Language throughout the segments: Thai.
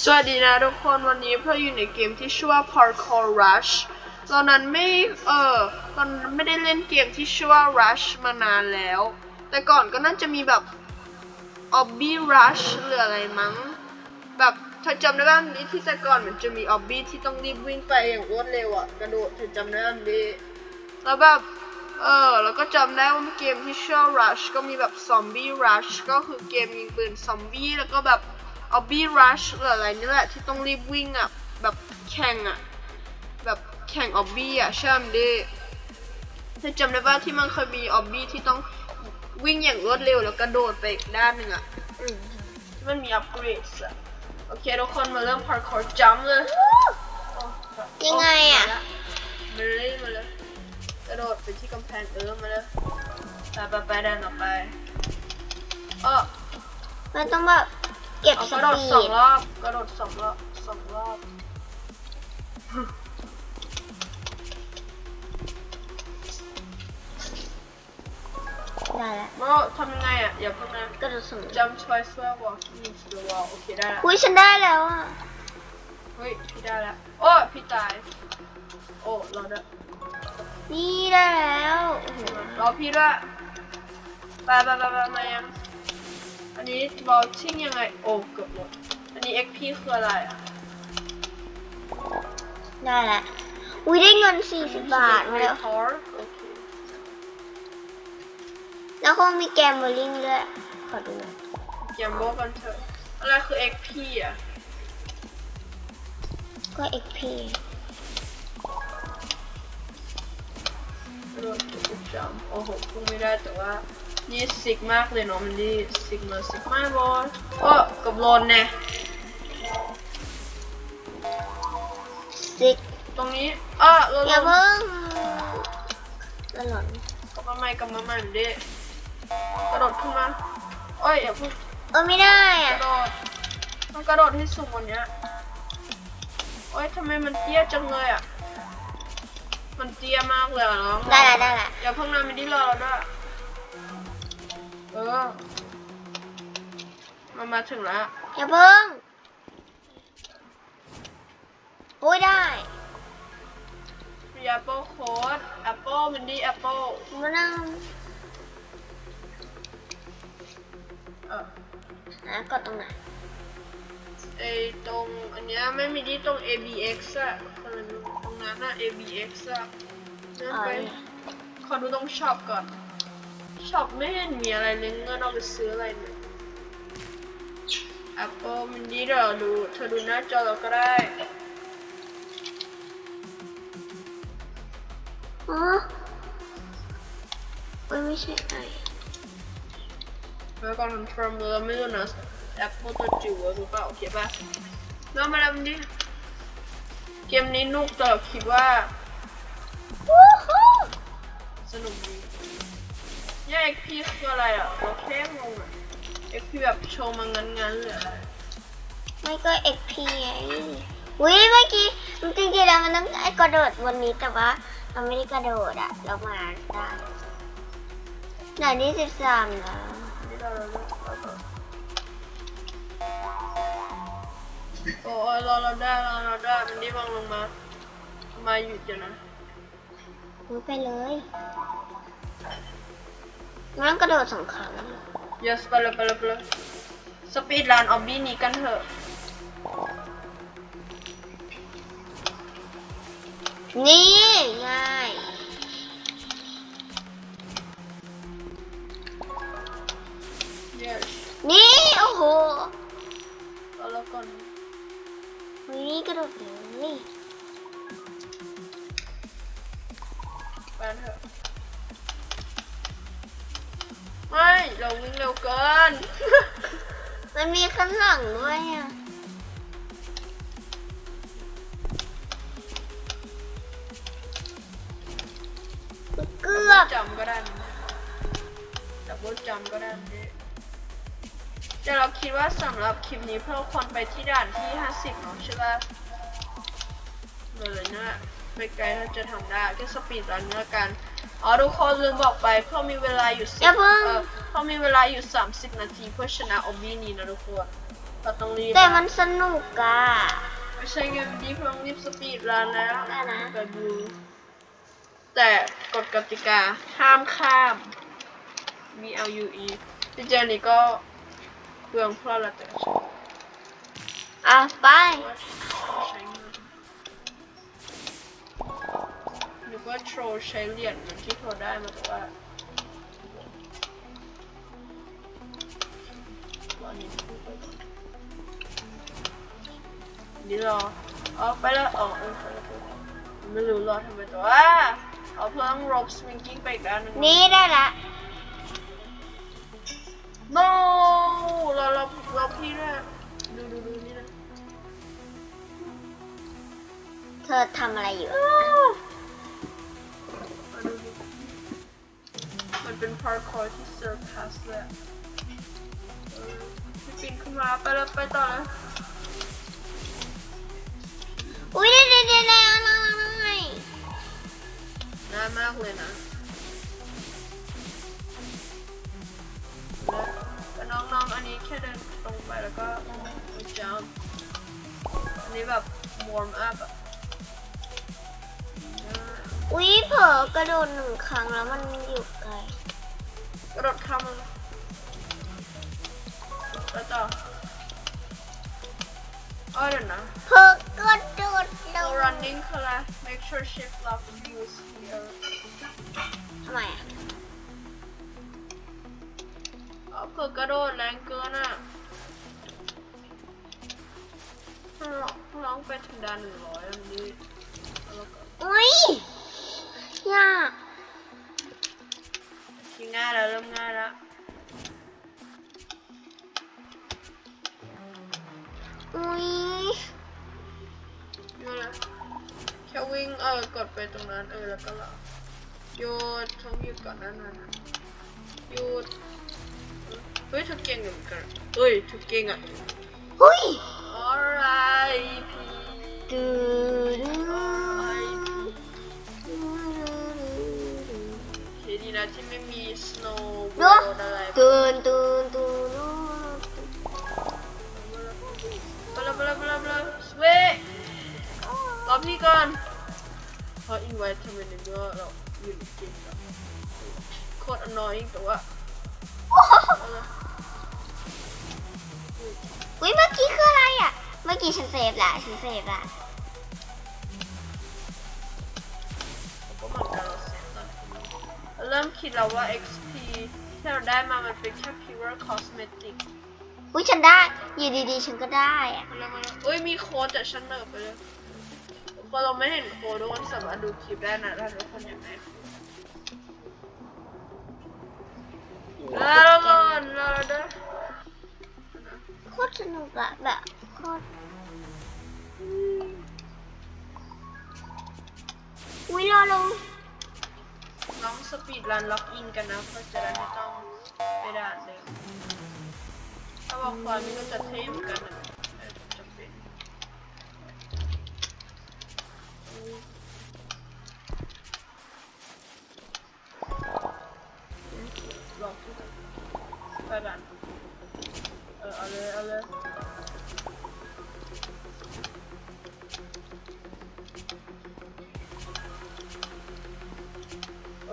สวัสดีนะทุกคนวันนี้เราอยู่ในเกมที่ชื่อว่า Parkour Rush ตอนนั้นไม่เออตอนนั้นไม่ได้เล่นเกมที่ชื่อว่า Rush มานานแล้ว แต่ก่อนก็น่าจะมีแบบ Obby Rush หรืออะไรมั้ง แบบเธอจำได้บ้างนี้ที่แต่ก่อนมันจะมี Obby ที่ต้องรีบวิ่งไปอย่างรวดเร็วอะกระโดดเธอจำได้บ้างดิแล้วแบบเออแล้วก็จำได้ว่าเกมที่ชื่อว่า Rush ก็มีแบบ Zombie Rush ก็คือเกมยิงปืนซอมบี้แล้วก็แบบ Obby Rush หรืออะไรนี่แหละที่ต้องรีบวิ่งอะแบบแข่งอะแบบแข่ง Obby อะใช่ไหมดิเธอจำได้ป่ะที่มันเคยมี Obby ที่ต้องวิ่งอย่างรวดเร็วแล้วกระโดดไปอีกด้านหนึ่งอะอืมที่มันมีอัปเกรดอะโอเคทุกคนมาเริ่ม parkour jump เลยโอ้ยังไงอะมาเลยมาเลยกระโดดไปที่กำแพงเออมาเลยไปไปไปเดินออกไปเออมันต้องแบบ เก็บเอาสกระโดดปีสองดรอบกระโดดสองรอบสองรอบได้แล้วโมทำยังไงอะอย่าเพิ่งนะ กระโดดสูง jump twice while walking into the wall โอเคได้ละคุยฉันได้แล้วอะเฮ้ยพี่ได้ละโอ้ยพี่ตาย โอ้เราได้นี่ได้แล้วโอ้โหรอพี่ด้วยไปไปไปไปมายัง อันนี้บอลชิ่งยังไง โอ้เกือบหมด อันนี้ XP คืออะไรอะ ได้แล้วอุ้ยได้เงินสี่สิบบาทมาแล้วทอร์โอเคแล้วคงมีแกมเบอร์ลิงด้วย ขอดูหน่อยเกมโบกันเถอะ อะไรคือ XP อะ ก็ XP กระโดดทุกจำโอ้โหพุ่งไม่ได้แต่ว่า นี่สิกมากเลยเนาะมันดีสิกมาสิกมาบอลโอ้กับโลนแน่ซิกตรงนี้อะเราอย่าลงเพิ่งละหล่นกลับมาใหม่กลับมาใหม่มันดีกระโดดขึ้นมาโอ้ยอย่าเพิ่งเออไม่ได้กอะระโดดต้องกระโดดให้สูงกว่านี้โอ้ยทำไมมันเตี้ยจังเลยอะมันเตี้ยมากเลยอะน้องได้ละได้ละอย่าเพิ่งนำมินดี้รอเราด้วย เออมามาถึงแล้ว อย่าเพิ่งโอ้ยได้มีแอปเปิลโค้ดแอปเปิลมินดี้แอปเปิลมานั่งเอออะกดตรงไหนไอตรงอันเนี้ยไม่มีที่ตรง ABX อะอะไรไม่รู้ตรงนั้นอะ ABX อะนั่นอ๋อไปเนี่ยขอดูตรงช็อปก่อน ช็อปไม่เห็นมีอะไรเลยเงินเอาไปซื้ออะไรเนี่ย Apple มันดีเดี๋ยวดูเธอดูหน้าจอเราก็ได้อ๋อโอ้ยไม่ใช่ไอแล้วก่อนคอนเฟิร์มเลยไม่รู้นะ Apple ตัวจิ๋วหรือเปล่าโอเคป่ะแล้วมาแล้วมันดิเกมนี้นุกแต่เราคิดว่า เนี่ย XP คืออะไรอะเราแค่งงอะ XP แบบโชว์มางั้นๆหรืออะไรไม่ก็ XP ไงอุ้ยเมื่อกี้มันจริงๆแล้วมันต้องไอ้กระโดดบนนี้แต่ว่าเราไม่ได้กระโดดอะเรามาได้ไหนนี่สิบสามแล้วนี่เราเราเราเราโอ้ยเราเราได้เราเราได้มันนี่วางลงมา มาหยุดเดี๋ยวนะอุ้ยไปเลย งั้นกระโดดสองครั้ง yes ไปเลยไปเลยไปเลยสปีดรันออบบี้นี้กันเถอะนี่ง่าย yes นี่ โอ้โหเราเราก่อนอุ้ยนี่กระโดดเลยไปเถอะ ไม่เราวิ่งเร็วเกิน มันมีข้างหลังด้วยอะเกือบจำก็ได้นะดับเบิลจำก็ได้นะแต่เราคิดว่าสำหรับคลิปนี้เพื่อควรไปที่ด่านที่ 50เนาะใช่ป่ะเลยนะไม่ไกลเราจะทำได้แค่สปีดรันเนื้อกัน อ๋อทุกคนลืมบอกไปเพื่อมีเวลาอยู่สิอย่าเพิ่งเออเพื่อมีเวลาอยู่30นาทีเพื่อชนะออบบี้นี้นะทุกคนเราต้องรีบแต่มันสนุกอะ ไม่ใช่เงินดีเพิ่งรีบสปีดรันแล้วได้นะ แบบดูแต่กฎกติกาห้ามข้าม B L U E ที่เจนี่ก็เปลืองเพราะเราแต่ใช้อะไป ใช้เงิน ว่าโทรใช้เหรียญเหมือนที่โทรได้มาแต่ว่าตอนนี้พูดไปก่อนนี่รอเอาไปแล้วอ๋อเออไปแล้วไปแล้วไม่รู้รอทำไมแต่ว่าเอาเพิ่ม rope swinging ไปอีกด้านหนึงนี่ได้ละ no เราเราเราพี่ด้วยดูดูดูนี่นะเธอทำอะไรอยู่ มันเป็น parkour ที่ surpass เลยพี่ปีนขึ้นมาไปแล้วไปต่อเลยอุ้ยเดี๋ยวเดี๋ยวเดี๋ยวอะไรอะไรนามากเลยนะแล้วน้องๆอันนี้แค่เดินตรงไปแล้วก็ jump อันนี้แบบ warm up อุ้ยเผลอกระโดดหนึ่งครั้งแล้วมันอยู่ไกล ระโดดข้ามมันไปต่อเอ้ยเดี๋ยวนะเผลอกระโดดล So ง running คืออะไร make sure shift lock use here ทำไมอะเอาเผื่อกระโดดแรงเกินอะถ้าเราถ้าเราไปถึงด้านหนึ่งร้อยอันนี้แล้วก็อุ้ยยาก ทีง่ายแล้วเริ่มง่ายแล้วอุ้ยนี่แหละแค่วิ่งเออกดไปตรงนั้นเออแล้วก็ละหยุดท้องหยุดก่อนนั่นนะหยุดเฮ้ยเธอเก่งเหมือนกันเอ้ยเธอเก่งอะอุ้ย alright ดูดู โอเคดีนะที่ไม่มี snow ดู board อะไรตูนตูนตูนบลาบลาบลาบลาสเวยรอพี่ก่อนเพราะ invite ทำไมในเมื่อเราอยู่ในเกมแบบโคตร annoying แต่ว่าเอาละอุ้ยเมื่อกี้คืออะไรอะ เมื่อกี้ฉันเซฟละฉันเซฟละ เราเริ่มคิดแล้วว่า XP ที่เราได้มามันเป็นแค่ pure cosmetic อุ้ยฉันได้อยู่ดีๆ ฉันก็ได้อะมาแล้วมาแล้วเอ้ยมีโค้ดแต่ฉันเนิร์ฟไปเลยพอเราไม่เห็นโค้ดทุกคนสามารถดูคลิปได้นะถ้าทุกคนอยากได้แล้วก่อนเราได้โคตรสนุกอะแบบโคตรอุ้ยรอลง น้องสปีดรันล็อกอินกันนะเพื่อจะได้ไม่ต้องไปด่านเดิมถ้าบอกความนี้ก็จะเทมกันนะจะเป็นลองที่จะไปด่านเออเอาเลยเอาเลย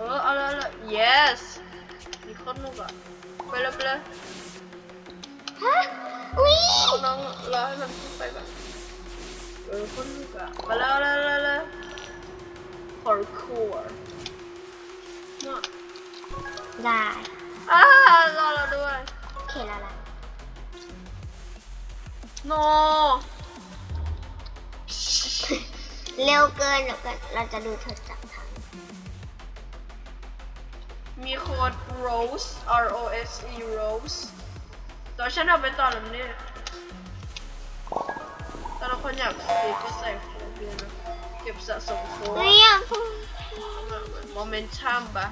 ออเอาเลยเอาเลย yes มีคนนุกอะไปเลยไปเลยฮะอุ้ยเอาน้องรอให้มันขึ้นไปก่อนเออคนนุกอะมาแล้วเลยเลยเลย parkour มาได้อ่ารอเราด้วยโอเคแล้วล่ะ no เร็วเกินเดี๋ยวกันเราจะดูเธอจับทาง มีโค้ด rose r o s e rose ตัวฉันเอาไปต่อแล้วเนี่ยแต่ละคนอยากซื้อก็ใส่โค้ดด้วยนะเก็บสะสมโค้ดเฮ้ยอย่าพูดโมเมนตัมปะ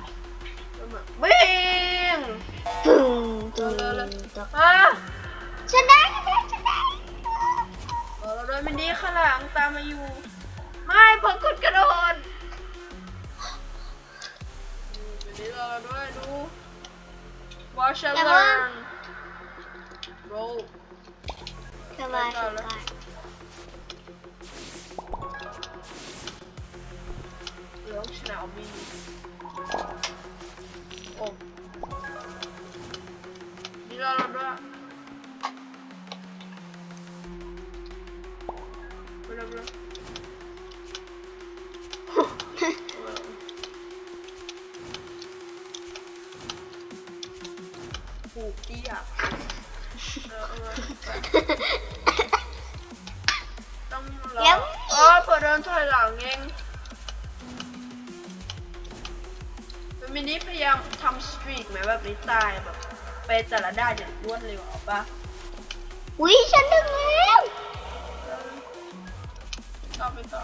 วิ่งตึงตึเร็วงเร็วตึงเร็วอะฉันได้ฉันได้ฉันได้เออเราโดนมินดี้ข้างหลังตามมาอยู่ ไม่เพิ่งกดกระโดด มินดี้รอเราด้วยดู watch and learn roll มาต่ถึ ต้องรอเออเปิดเดินถอยหลังเองมันมินิพยายามทำสตรีทไหมแบบนี้ตายแบบ ไปแต่ละด้านอย่างรวดเร็วเอาปะอุ้ยฉันถึงแล้วต่อไปต่อ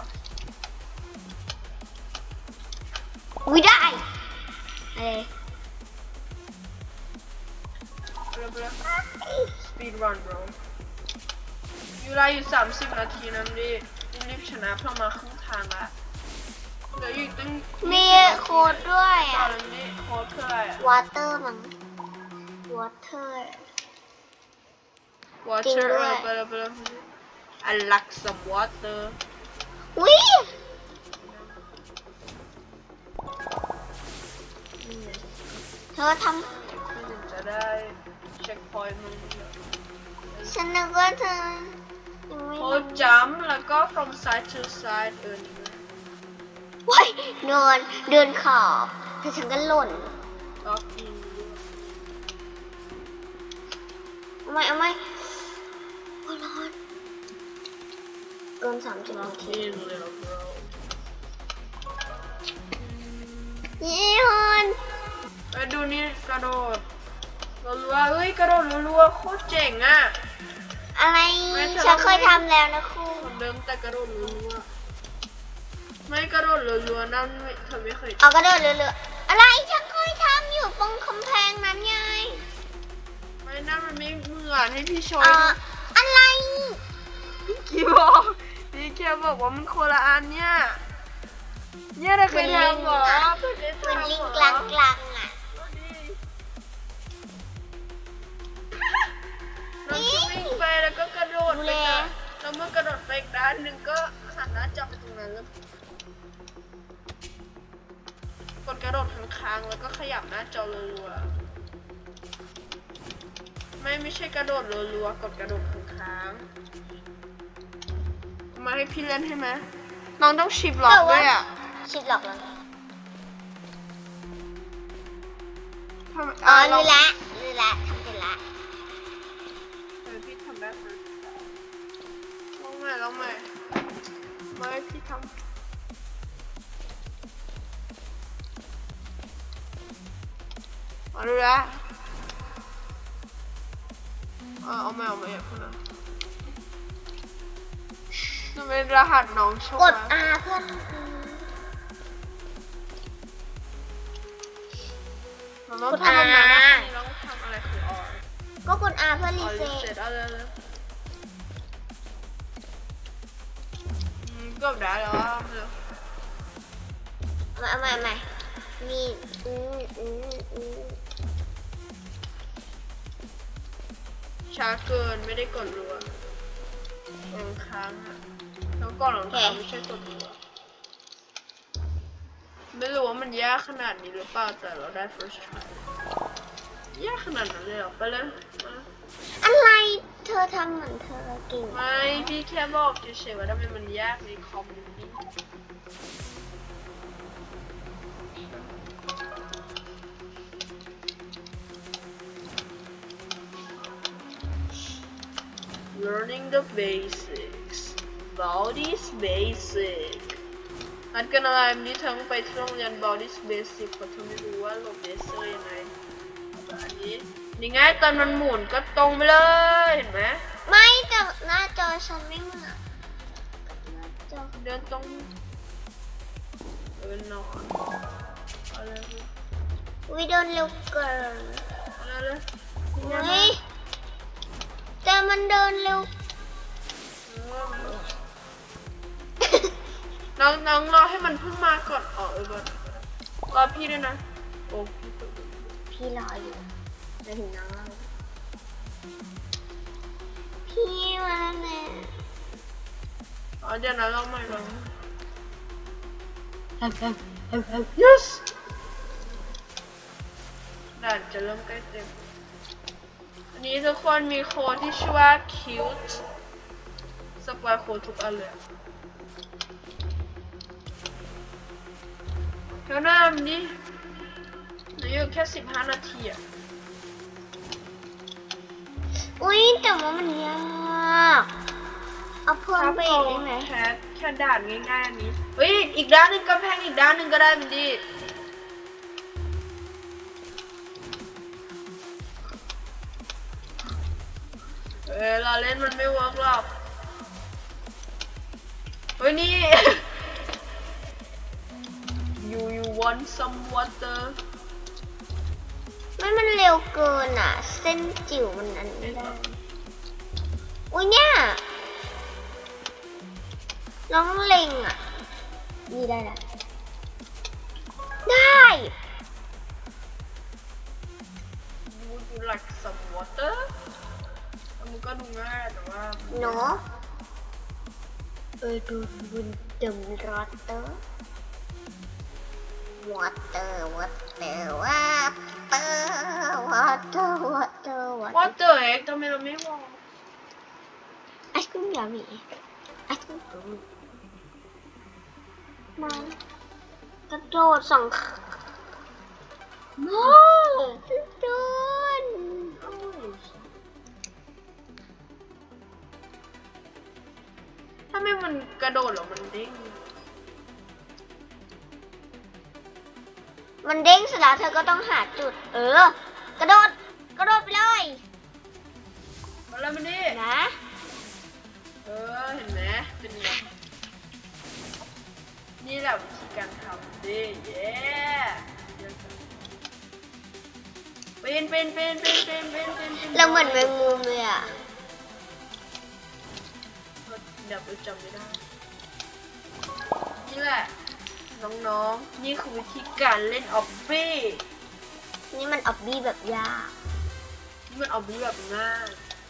อุ้ยได้เอ้ยเร็วไปเลยสปีดรัน bro อยู่ เวลาอยู่สามสิบนาทีนั้นดิรีบชนะเพื่อมาครึ่งทางละเหลืออยู่ตั้งมีโค้ดด้วยตออะ นนี้โค้ดคืออะไรอะ วอเตอร์มั้งวอเตอร์ จริง water ด้เอวยอไปเลยไปเลย I like some water อุ้ยนี่ไงเธอทพี่ถึงจะได้เช็คพอยต์มึงำฉันนึกว่าเธอ ยังไม่โค้ดจัมแล้วก็ from side to side เออนี่ไงว้ยนอนเดินขอบแต่ฉันก็หล่นล็อกอินเอาไหมเอาไหมโอ้ยร้อนเกินสามสิบล็อนากที อิน little bro ยี่ฮอนไปดูนี่กระโดดรัวๆเฮ้ย กระโดดรัวๆโคตรเจ๋งอะ อะไรไม่เธอฉันเคยทำแล้วนะครูคนเดิมแต่กระโดดรัวๆไม่กระโดดรัวๆนั่นไม่เธอไม่เคยเอากระโดดเรือๆอะไรฉันเคยทำอยู่ตรงกำแพงนั้นไงไม่นั่นมันไม่เหมือนให้พี่โชเอ่ยออะไรพี่กีบอกพี่แค่บอกว่ามันคนละอันเนี่ยเนี่ยเราเคยทำเหรอเคยได้เหมือนทำลิงเหรอกลางกลางๆอะน้ เมื่อกระโดดไปอีกด้านหนึ่งก็หันหน้าจับไปตรงนั้นแล้วกดกระโดดค้างๆแล้วก็ขยับหน้าจอรัวๆไม่ไม่ใช่กระโดดรัวๆกดกระโดดค้างๆมาให้พี่เล่นให้ไหมน้องต้องชิปล็อกด้วยอะชิดหลอกแล้วทำไมอ๋อลรู้งละรู้ละ ลองใหม่ลองใหม่มาพี่ทำเอาดูละเอาเอาใหม่เอาใหม่อย่าพูดนะนี่เป็นรหัสน้องโชกดนะ R เพื่อนเราต้องทำอะไรนะเราต้องทำอะไรคือออก็กด R เพื่ออรีเซ็รีเซ็ต ตเอาเลยเลยอืมเก็ได้แล้วอะเร็วมาเอาใหม่เอาใหม่มีอืมอือช้าเกินไม่ได้กดรัวลงค้างอะแล้วก่อนลงค้างไม่ใช่กดรัวไม่รู้ว่ามันยากขนาดนี้หรือเปล่าแต่เราได้ first try ยากขนาดนั้นเลยเหรอไปเลย อะไร เธอทำเหมือนเธอเก่งไม่พี่แค่บอกเฉยๆว่าทำไมมันยากในคอมนี้ Learning the basics Body's basic นัดกันอะไรนนี้เธอต้งไปที่โรงเรียน Body's basic เพราะเธอไม่รู้ว่าโลเบเซอร์ยังไงแต่อันนี้ นี่ไงตอนมันหมุนก็ตรงไปเลยเห็นไหมไม่แต่หน้าจอฉันไม่เหมือนหน้าจอเดินตรงเดินนอนเอาเลยวิโดนเร็วเกินเอาเลยเลยเฮ้ยแต่มันเดินเร็วน้องน้องรอให้มันเพิ่งมาก่อนอ๋อเออก่อนรอพี่ด้วยนะโอ้พี่เปิดพี่รออยู่ จะถึงน้อง พี่มาแล้วนะเดี๋ยวนะเราใหม่ลอง yes ด่านจะเริ่มใกล้เต็มอันนี้ทุกคนมีโค้ดที่ชื่อว่า cute สปอยโค้ดทุกอันเลยเดี๋ยวหน้นนี่เหลืออยู่แค่15นาทีอะ อุ้ยแต่ว่ามันยากเอาเพิ่มไปอีกได้ไหมแค่แค่ด่านง่ายๆอันนี้เฮ้ยอีกด้านหนึ่งกำแพงอีกด้านหนึ่งก็ได้มันดีเออเราเล่นมันไม่เวิร์กหรอกเฮ้ยนี่ you you want some water ไม่มันเร็วเกินอะ เส้นจิ๋วมันนั้นไม่ได้ อุ้ยเนี่ยน้องเล็งอะนี่ได้ละได้ would you like some water มันก็ดูง่ายแต่ว่า เนาะเออดูดูดึมรอเตอร์วอเตอร์วอเตอร์วอ เตอร์วอเตอร์วอเตอร์วอเตอร์ water เอ็กทำไมเราไม่มองไอศครีมยามีไอศครีมกูมัน กระโดดสองขาโอ้สุดยอดโอ้ยถ้าไม่มันกระโดดหรอมันเด้ง มันเด้งเสร็จแล้วเธอก็ต้องหาจุด เออ กระโดด กระโดดไปเลยมาแล้วมันนี่นะ เออ เห็นไหมเป็นไงนี่แหละวิธีการทำดิเย้เป็นเป็นเป็นเป็นเป็นเป็นเป็นป็เราเหมือนแมงมุมเลยอะเดี๋ยวไปจำไม่ได้ นี่แหละ น้องๆ นี่คือวิธีการเล่นออบบี้นี่มันออบบี้แบบยากนี่มันออบบี้แบบง่าย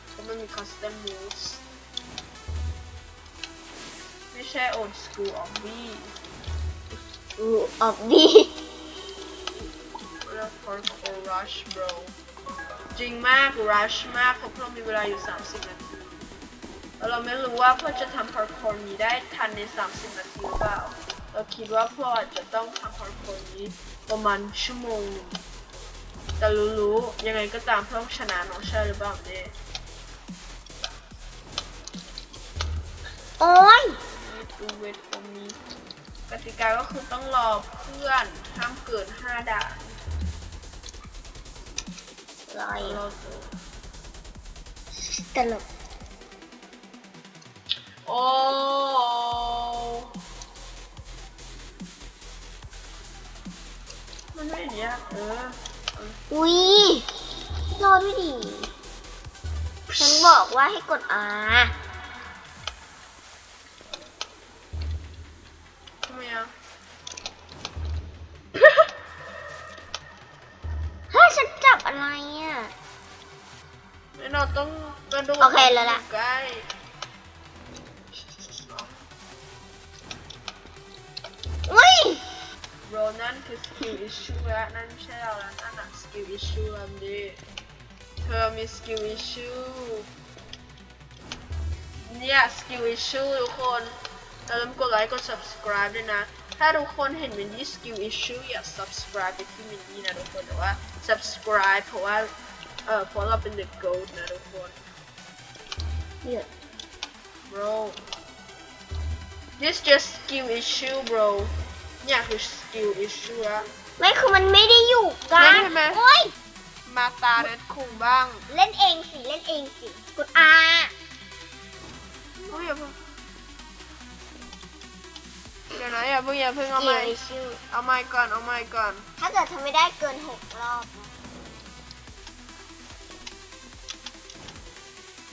เพราะมันมี custom moves ไม่ใช่ old school ออบบี้อู้ออบบี้เรียก parkour rush bro จริงมาก rush มากเพราะเรามีเวลาอยู่ 30 นาทีแล้วเราไม่รู้ว่าพ่อจะทำ parkour นี้ได้ทันใน 30 นาทีหรือเปล่า เราคิดว่าพ่ออาจจะต้องทำ parkour นี้ประมาณชั่วโมงหนึ่งแต่รู้ๆยังไงก็ตามเพื่อชนะน้องใช่หรือเปล่าเนี่ยโอ้ย ดูเวทตรงนี้กติกาก็คือต้องรอเพื่อนห้ามเกิน5ด่านลอยรอตัวตลกโอ้ มันไม่ยากเอออุ้ยรอด้วยดิฉันบอกว่าให้กด R ทำไมอะเฮ้ยฉันจับอะไรอะไม่เราต้องกระโดดโอเคแล้วล่ะ ใกล้อุ้ย โรนั่นคือสกิลอิชชูแล้วนั่นไม่ใช่เราแล้วนั่นอะสกิลอิชชูอันดีเธอมีสกิลอิชชูเนี่ยสกิลอิชชูทุกคนอย่าลืมกดไลค์กด subscribe ด้วยนะ ถ้าทุกคนเห็นมินดี้สกิลอิชชูอย่า subscribe ไปที่มินดี้นะทุกคนแต่ว่า subscribe เพราะว่าเออเพราะเราเป็น the goat นะทุกคนเดี๋ยว bro this just skill issue bro เนี่ยคือ skill issue อะไม่คือมันไม่ได้อยู่กัเล่นนใช่ไหม โอ้ย มาตาเด็ดคุงบ้างเล่นเองสิ เล่นเองสิ กด R เฮ้ยอย่าเพิ่งเดี๋ยวนะอย่าเพิ่งอย่าเพิ่งเอาเกี่ไม้ยวชื่อ เอาไม้ก่อนเอาไม้ก่อน ถ้าเกิดทำไม่ได้เกินหกรอบนะ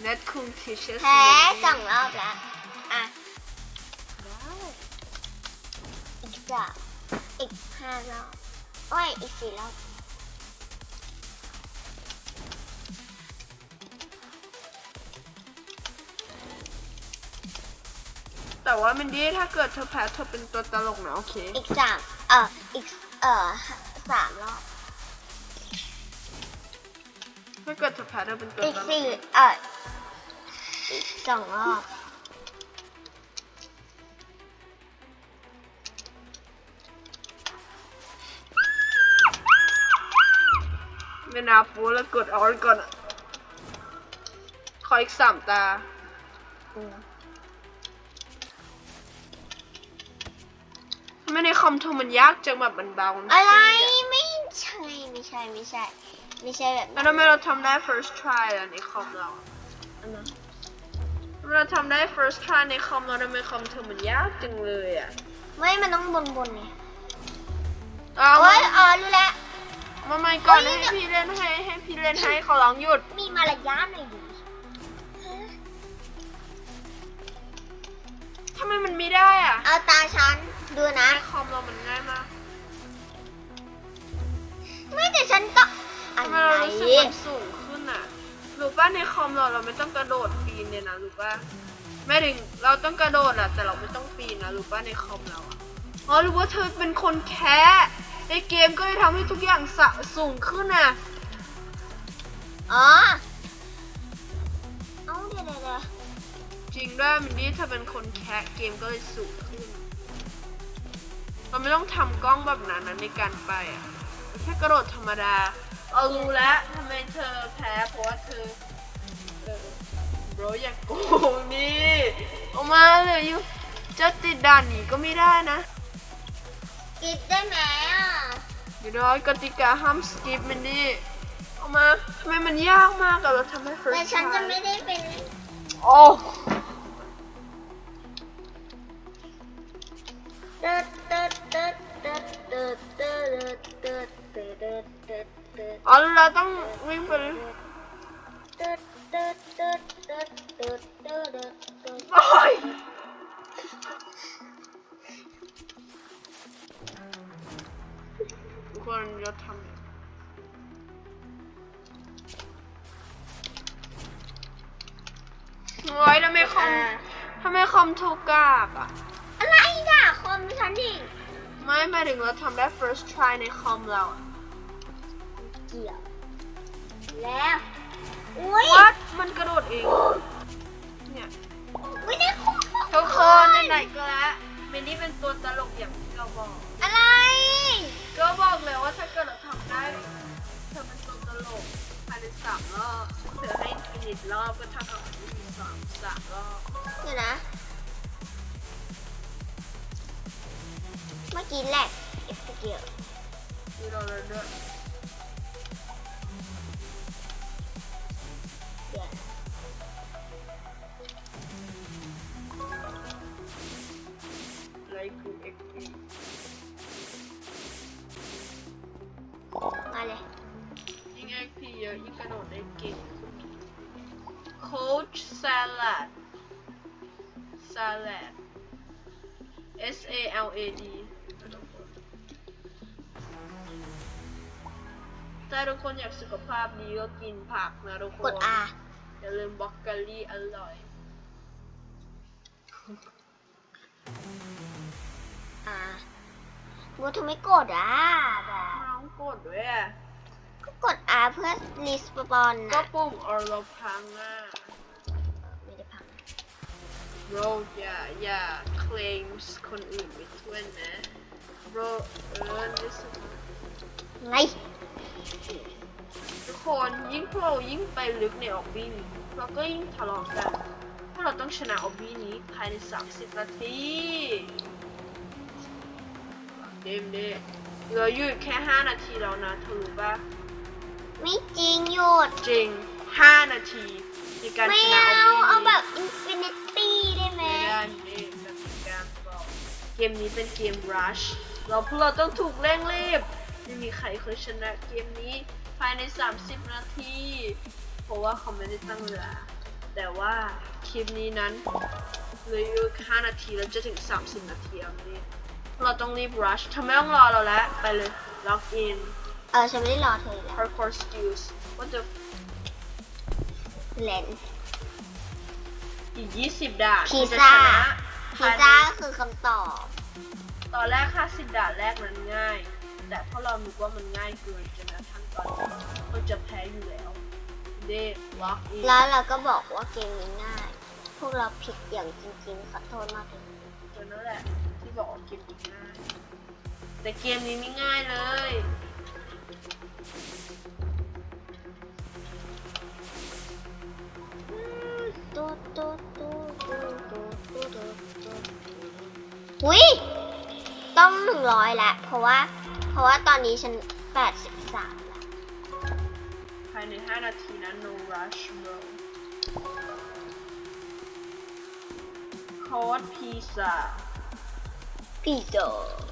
เน็ตคุง teaches แพ้ me สองรอบแล้ว อะ อีกสามอีกห้ารอบโอ้ย อีกสี่รอบแต่ว่ามินดี้ถ้าเกิดเธอแพ้เธอเป็นตัวตลกนะโอเค อีกสามเอ่ออีกเอ่อสามรอบถ้าเกิดเธอแพ้เธอเป็นตัวอีกตลกสี่เอ่ออีกสองรอบ ไม่นาปูแล้วกดออนก่อนอะขออีกสามตาอืมทำไมในคอมเธอมันยากจังแบบมันเบามันอะไรฟรีอะไม่ใช่ไม่ใช่ไม่ใช่ ไม่ใช่แบบแล้วทำไมเราทำได้ first try อะในคอมเราอะอันนั้นทำไมเราทำได้ first try ในคอมเราทำไมคอมเธอมันยากจังเลยอะไม่มันต้องบนบนๆไงเอาโอ้ยอ๋อรู้แล้ว มาใหม่ก่อนเฮ้ยให้พี่เล่นให้ให้พี่เล่นให้เขาร้องหยุด มีมารยาทหน่อยดิทำไมมันไม่ได้อะเอาตาฉันดูนะในคอมเรามันง่ายมากไม่แต่ฉันต้องอะทำไมไรเรารู้สึกมันสูงขึ้นอะรู้ป่ะในคอมเราเราไม่ต้องกระโดดปีนเลยนะรู้ป่ะไม่ถึงเราต้องกระโดดอะแต่เราไม่ต้องปีนนะรู้ป่ะในคอมเราอะอ๋อรู้ว่าเธอเป็นคนแคะ ในเกมก็เลยทำให้ทุกอย่างสะสูงขึ้นอะอ๋อ เอาเดี๋ยวเดี๋ยวเดี๋ยวจริงด้วยมินดี้เธอเป็นคนแคะเกมก็เลยสูงขึ้นเราไม่ต้องทำกล้องแบบนั้นนะในการไปอะแค่กระโดดธรรมดา เอารู้แล้วทำไมเธอแพ้เพราะว่าเธอเออโบรอย่าโกงนี่ออกมาเลยอยู่จะติดด่านหนีก็ไม่ได้นะกินได้ไหมอะ อยู่น้อยกติกาห้ามสกิปมินดี้ออกมาทำไมมันยากมากอะเราทำให้ first แต่ฉันจะ try ไม่ได้เป็นโอ้เติร์ดเติร์ดเติร์ดเติร์ดเติร์ดเติร์ดเติร์ดเติร์ดเติร์ดเติร์ดเติร์ดอ๋อเราต้องวิ่งไปเติร์ดเติร์ดเติร์ดเติร์ดเติร์ดเติร์ดเติร์ดเติร์ด โอ้ย ทุกคนจะทำโอ้ยทำไมคอมทำไมคอมโทรกากอะ อะไรด่าคอมฉันดิไม่หมายถึงเราทำได้ first try ในคอมเราอะเกี่ยว แล้วอุ้ยวัดมันกระโดดเอง เนี่ยไม่ได้คอมทุกคนไหนๆก็แล้วเมนนี่เป็นตัวตลกอย่างที่เราบอก อะไร ก็บอกเลยว่าถ้าเกิดเราทำได้เธอเป็นตัวตลกภายในสามรอบเธอให้ฟินิชรอบก็เท่ากับที่มีสามสามรอบเดี๋ยวนะ เมื่อกี้แหลกเอฟเกี่ยวที่เราเลยด้วยากสุขภาพดีก็กินผักนะทุกคนกด R อย่าลืมบล็อกโกโลี่อร่อย R ว่าทำไมกดอะแบบน้องกดด้วยอะก็กด R เพื่อรีสปอนก็นะปุ่มออร์เราพังอะไม่ได้พัง bro อย่าอย่า claims คนอื่นไปทั่วนะ bro เออนี่สุดไงทุก คนยิ่งพวกเรายิ่งไปลึกในออบบี้นี้เราก็ยิ่งทะเลาะกันเพราะเราต้องชนะออบบี้นี้ภายใน 30 นาทีเดมเดมเหลืออยู่อีกแค่ 5 นาทีแล้วนะเธอรู้ปะไม่จริงหยุดจริง 5 นาทีในการไม่ชนะเอาออบบี้เอาแบบอินฟินิตี้ได้ไหมไม่ได้ไม่แบบมีการบอกเกมนี้เป็นเกม rush เราพวกเราต้องถูกเร่งรีบไม่มีใครเคยชนะเกมนี้ภายใน 30 นาที เพราะว่าเขาไม่ได้ตั้งเวลา แต่ว่าคลิปนี้นั้นเหลืออยู่แค่5นาทีแล้วจะถึง 30 นาทีแล้วนี่เราต้องรีบ rush ทำไมต้องรอเราแล้ว ไปเลย log in เออฉันไม่ได้รอเธอแล้ว parkour skills what the เลนอีก 20 ด่านพิซจะซ่าชนะพิซซ่าก็คือคำตอบ ตอนแรกค่าสิบด่านแรกนั้นง่าย แต่พอเรานึกว่ามันง่ายเกินจนกระทั่งตอนนี้มัน จะแพ้อยู่แล้ว เดล็อกอีแล้วเราก็บอกว่าเกมนี้ง่าย พวกเราผิดอย่างจริงๆขอโทษมากเลยจนนั่นแหละ ที่บอกว่าเกมนี้ง่าย แต่เกมนี้ไม่ง่ายเลยตุ๊ดตุ๊ดตุ๊ดตุ๊ดตุ๊ดตุ๊ดตุ๊ดตุ๊ดอุ้ยต้องหนึ่งร้อยละ เพราะว่า เพราะว่าตอนนี้ฉันแปดสิบสามละภายใน 5 นาทีนะ no rush bro โค้ดพิซซ่าพี่โจไ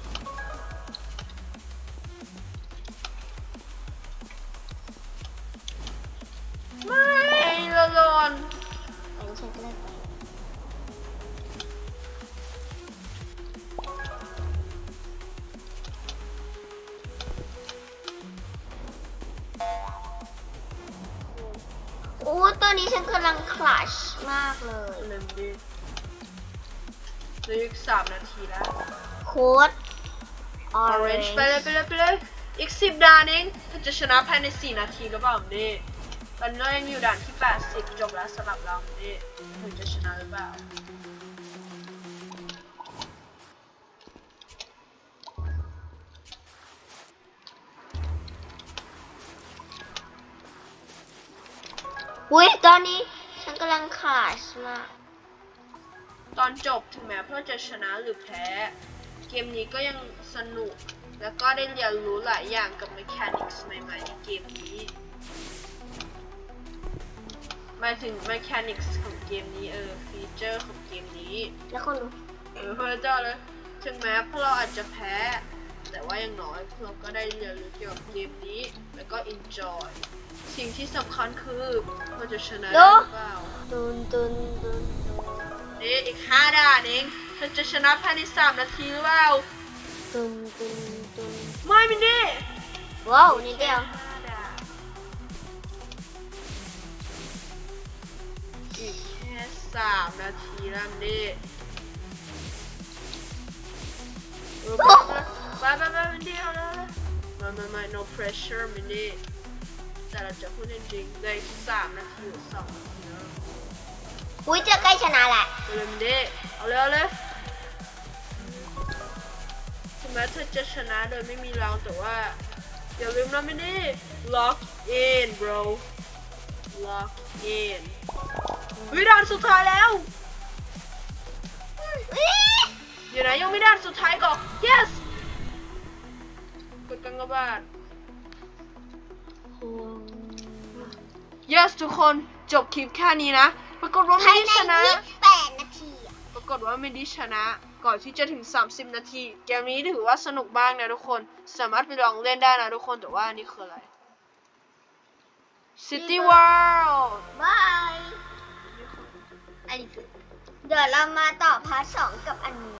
เลยเล่นดิเหลืออีก3นาทีแล้ว โค้ด orange ไปเลยไปเลยไปเลยอีก10ด่านเองถ้าจะชนะภายใน4นาทีหรือเปล่าเนี่ยตอนนี้เรายังอยู่ด่านที่80จบแล้วสำหรับเราเนี่ยถึงจะชนะหรือเปล่า ตอนจบถึงแม้เพื่อจะชนะหรือแพ้ เกมนี้ก็ยังสนุก แล้วก็ได้เรียนรู้หลายอย่างกับ mechanics ใหม่ๆในเกมนี้หมายถึง mechanics ของเกมนี้เออฟีเจอร์ของเกมนี้ แล้วคนดูเออเพื่อเจ้าเลยถึงแม้พวกเราอาจจะแพ้ แต่ว่าอย่างน้อยพวกเราก็ได้เรียนรู้เกี่ยวกับเกมนี้ แล้วก็ enjoy สิ่งที่สำคัญคือเราจะชนะได้หรือเปล่าตุนตุนตุนตุ นนี่อีกห้าด่านเองเธอจะชนะภายในสามนาทีหรือเปล่าตุนตุนตุนไม่มินดี้ว้าวนิดเดียวห้าด่านอีกแค่สามนาทีแล้วมินดี้เออไปไปไปไปมินดี้เอาแล้วไม่ไม่ไม่ no pressure มินดี้แต่เราจะพูดจริงๆเหลยสามนาทีหรือสองนาทีแล้ว อุ้ยจะใกล้ชนะแหละไปเลยมินดี้เอาเลยเอาเลยถึงแม้เธอจะชนะโดยไม่มีเราแต่ว่า อย่าลืมนะมินดี้ lock in bro lock in วิด่านสุดท้ายแล้วเดี๋ยวนะยังไม่ด่านสุดท้ายก่อน yes กดกังกบาท yes ทุกคนจบคลิปแค่นี้นะ ปรากฏว่าภาไม่ยได้ในชนะยี่สิบแปดนาทีอะปรากฏว่าไม่ได้ชนะ ก่อนที่จะถึง 30 นาที เกมนี้ถือว่าสนุกมากนะทุกคน สามารถไปลองเล่นได้นะทุกคน แต่ว่าอันนี่คืออะไร City World บายอันนี้คือเดี๋ยวเรามาต่อพาร์ทสองกับอันนี้